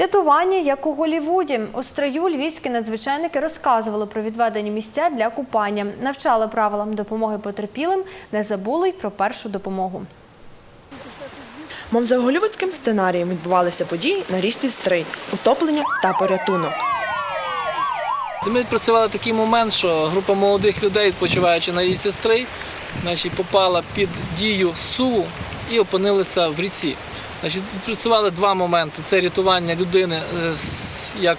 Рятування як у Голівуді. У строю львівські надзвичайники розказували про відведені місця для купання, навчали правилам допомоги потерпілим, не забули й про першу допомогу. Мов за голівудським сценарієм відбувалися події на річці Стрий, утоплення та порятунок. Ми відпрацювали такий момент, що група молодих людей, відпочиваючи на її сестри, значить, попала під дію суву і опинилися в ріці. Значить, відпрацювали два моменти: це рятування людини е, як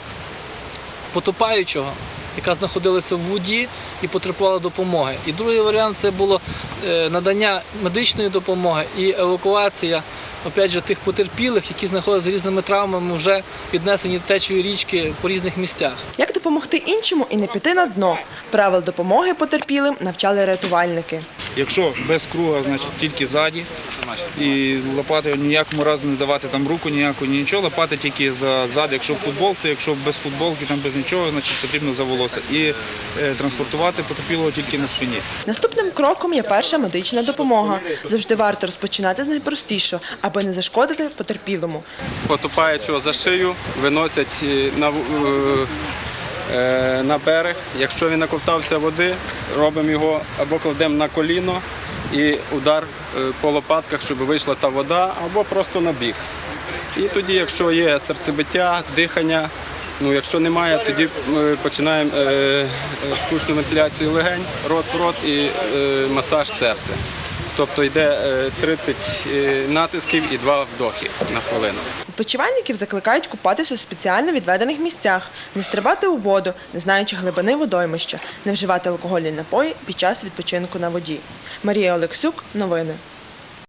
потопаючого, яка знаходилася в воді і потребувала допомоги. І другий варіант це було е, надання медичної допомоги і евакуація опять же, тих потерпілих, які знаходяться з різними травмами, вже піднесені течою річки по різних місцях. Як допомогти іншому і не піти на дно? Правил допомоги потерпілим навчали рятувальники. Якщо без круга, значить тільки ззаді. І лопати ніякому разу не давати там руку, ніяку, ні нічого, лопати тільки за ззаду. Якщо в футболці, якщо без футболки, там без нічого, значить потрібно за волосся. І е, транспортувати потерпілого тільки на спині. Наступним кроком є перша медична допомога. Завжди варто розпочинати з найпростішого, аби не зашкодити потерпілому. потопаючого за шию виносять е, на, е, на берег. Якщо він наковтався води, робимо його або кладемо на коліно і удар е, по лопатках, щоб вийшла та вода, або просто на бік. І тоді, якщо є серцебиття, дихання, ну якщо немає, тоді ми починаємо е, е, штучну вентиляцію легень, рот в рот і е, масаж серця. Тобто йде е, 30 е, натисків і 2 вдохи на хвилину. Відпочивальників закликають купатися у спеціально відведених місцях, не стрибати у воду, не знаючи глибини водоймища, не вживати алкогольні напої під час відпочинку на воді. Марія Олексюк, новини.